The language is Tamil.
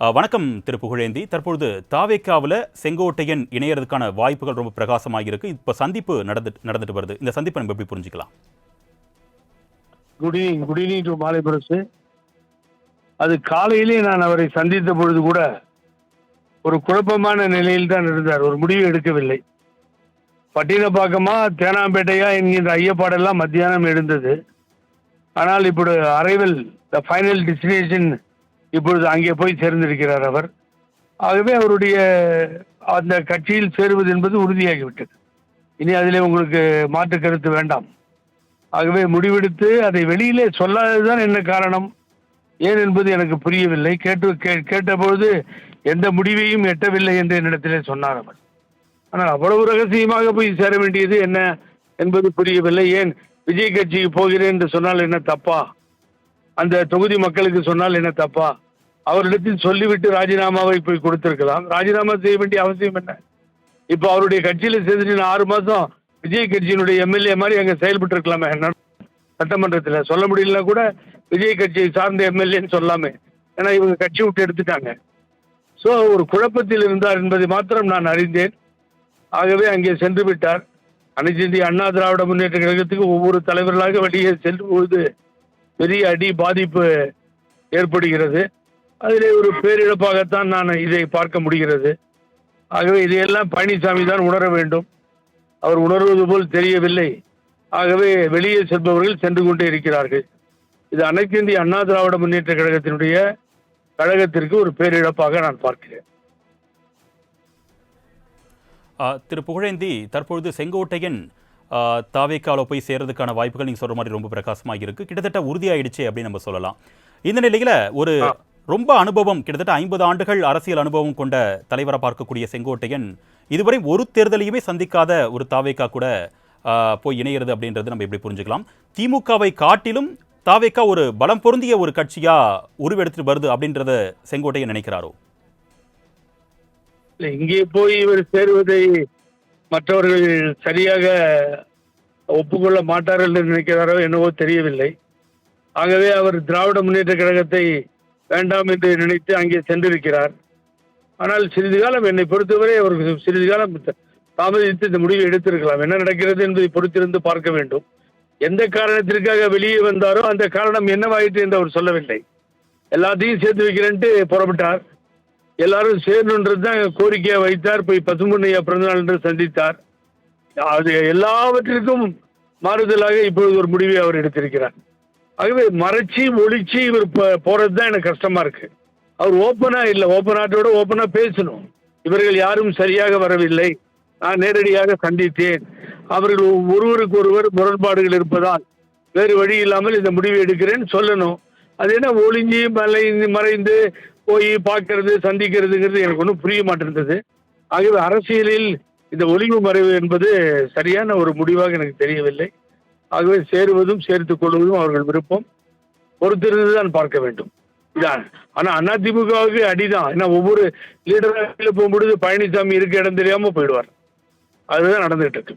வணக்கம் திரு புகழேந்தி தற்பொழுது தாவேக்காவில் செங்கோட்டையன் இணையறதுக்கான வாய்ப்புகள் ரொம்ப பிரகாசமாக இருக்கு இப்போ சந்திப்பு நடந்துட்டு நடந்துட்டு வருது. இந்த சந்திப்பை நம்ம எப்படி புரிஞ்சுக்கலாம்? Good evening good evening to மாலை பிரசு அது காலையிலே நான் அவரை சந்தித்த பொழுது கூட ஒரு குழப்பமான நிலையில் தான் இருந்தார். ஒரு முடிவு எடுக்கவில்லை. பட்டினப்பாக்கமா தேனாம்பேட்டையா என்கின்ற ஐயப்பாடெல்லாம் மத்தியானம் எழுந்தது. ஆனால் இப்படி அரைவல் த ஃபைனல் டெஸ்டினேஷன் இப்பொழுது அங்கே போய் சேர்ந்திருக்கிறார் அவர். ஆகவே அவருடைய அந்த கட்சியில் சேருவது என்பது உறுதியாகிவிட்டது. இனி அதிலே உங்களுக்கு மாற்று கருத்து வேண்டாம். ஆகவே முடிவெடுத்து அதை வெளியிலே சொல்லாததுதான் என்ன காரணம்? ஏன் என்பது எனக்கு புரியவில்லை. கேட்டு கே- கேட்டபொழுது எந்த முடிவையும் எட்டவில்லை என்று என்னிடத்திலே சொன்னார் அவர். ஆனால் அவ்வளவு ரகசியமாக போய் சேர வேண்டியது என்ன என்பது புரியவில்லை. ஏன் விஜய் கட்சிக்கு போகிறேன் என்று சொன்னால் என்ன தப்பா? அந்த தொகுதி மக்களுக்கு சொன்னால் என்ன தப்பா? அவரிடத்தில் சொல்லிவிட்டு ராஜினாமாவை போய் கொடுத்திருக்கலாம். ராஜினாமா செய்ய வேண்டிய அவசியம் என்ன? இப்போ அவருடைய கட்சியில் சேர்ந்துட்டு நான் ஆறு மாதம் விஜய் கட்சியினுடைய எம்எல்ஏ மாதிரி அங்கே செயல்பட்டு இருக்கலாமே என்ன சட்டமன்றத்தில் சொல்ல முடியலனா கூட விஜய் கட்சியை சார்ந்த எம்எல்ஏன்னு சொல்லாமே. ஏன்னா இவங்க கட்சி விட்டு எடுத்துட்டாங்க. ஸோ ஒரு குழப்பத்தில் இருந்தார் என்பதை மாத்திரம் நான் அறிந்தேன். ஆகவே அங்கே சென்று விட்டார். அனைத்து இந்திய அண்ணா திராவிட முன்னேற்ற கழகத்துக்கு ஒவ்வொரு தலைவர்களாக வெளியே செல்லும் பொழுது பெரிய அடி பாதிப்பு ஏற்படுகிறது. அதிலே ஒரு பேரிழப்பாகத்தான் நான் இதை பார்க்க முடிகிறது. ஆகவே இதையெல்லாம் பழனிசாமி தான் உணர வேண்டும். அவர் உணர்வது போல் தெரியவில்லை. ஆகவே வெளியே செல்பவர்கள் சென்று கொண்டே இருக்கிறார்கள். இது அனைத்து இந்திய அண்ணா திராவிட முன்னேற்ற கழகத்தினுடைய கழகத்திற்கு ஒரு பேரிழப்பாக நான் பார்க்கிறேன். திரு புகழேந்தி தற்பொழுது செங்கோட்டையன் தாவேக்காவில் போய் சேர்றதுக்கான வாய்ப்புகள் நீங்கள் சொல்ற மாதிரி ரொம்ப பிரகாசமாக இருக்கு கிட்டத்தட்ட உறுதியாயிடுச்சு அப்படின்னு நம்ம சொல்லலாம். இந்த நிலையில ஒரு. ரொம்ப அனுபவம் கிட்டத்தட்ட ஐம்பது ஆண்டுகள் அரசியல் அனுபவம் கொண்ட தலைவரை பார்க்கக்கூடிய செங்கோட்டையன் இதுவரை ஒரு தேர்தலையுமே சந்திக்காத ஒரு தாவேக்கா கூட போய் இணைகிறது அப்படின்றது நம்ம எப்படி புரிஞ்சுக்கலாம்? திமுகவை காட்டிலும் தாவேக்கா ஒரு பலம் பொருந்திய ஒரு கட்சியா உருவெடுத்துட்டு வருது அப்படின்றத செங்கோட்டையன் நினைக்கிறாரோ? இங்கே போய் இவர் சேருவதை மற்றவர்கள் சரியாக ஒப்புக்கொள்ள மாட்டார்கள் என்று நினைக்கிறாரோ என்னவோ தெரியவில்லை. ஆகவே அவர் திராவிட முன்னேற்ற கழகத்தை வேண்டாம் என்று நினைத்து அங்கே சென்றிருக்கிறார். ஆனால் சிறிது காலம் என்னை பொறுத்தவரை அவருக்கு சிறிது காலம் தாமதித்து இந்த முடிவை எடுத்திருக்கலாம். என்ன நடக்கிறது என்பதை பொறுத்திருந்து பார்க்க வேண்டும். எந்த காரணத்திற்காக வெளியே வந்தாரோ அந்த காரணம் என்னவாயிற்று என்று அவர் சொல்லவில்லை. எல்லாத்தையும் சேர்த்து வைக்கிறேன்ட்டு புறப்பட்டார். எல்லாரும் சேரணுன்றது தான் கோரிக்கையை வைத்தார். போய் பசும்பொன்னையா பிறந்தநாள் என்று சந்தித்தார். அது எல்லாவற்றிற்கும் மாறுதலாக இப்பொழுது ஒரு முடிவை அவர் எடுத்திருக்கிறார். ஆகவே மறைச்சி ஒளிச்சு இவர் போறது தான் எனக்கு கஷ்டமா இருக்கு. அவர் ஓப்பனா இல்லை ஓப்பன் ஆட்டோட ஓப்பனா பேசணும். இவர்கள் யாரும் சரியாக வரவில்லை. நான் நேரடியாக சந்தித்தேன். அவர்கள் ஒருவருக்கு ஒருவர் முரண்பாடுகள் இருப்பதால் வேறு வழி இல்லாமல் இந்த முடிவு எடுக்கிறேன்னு சொல்லணும். அது என்ன ஒளிஞ்சு மலைந்து மறைந்து போய் பார்க்கறது சந்திக்கிறதுங்கிறது எனக்கு ஒன்றும் புரிய மாட்டேன்றது. ஆகவே அரசியலில் இந்த ஒளிவு மறைவு என்பது சரியான ஒரு முடிவாக எனக்கு தெரியவில்லை. ஆகவே சேருவதும் சேர்த்துக் கொள்வதும் அவர்கள் விருப்பம். பொறுத்திருந்து தான் பார்க்க வேண்டும். இதான். ஆனா அதிமுகவுக்கு அடிதான். ஏன்னா ஒவ்வொரு லீடராக போகும்பொழுது பழனிசாமி இருக்க இடம் தெரியாம போயிடுவார். அதுதான் நடந்துகிட்டு இருக்கு.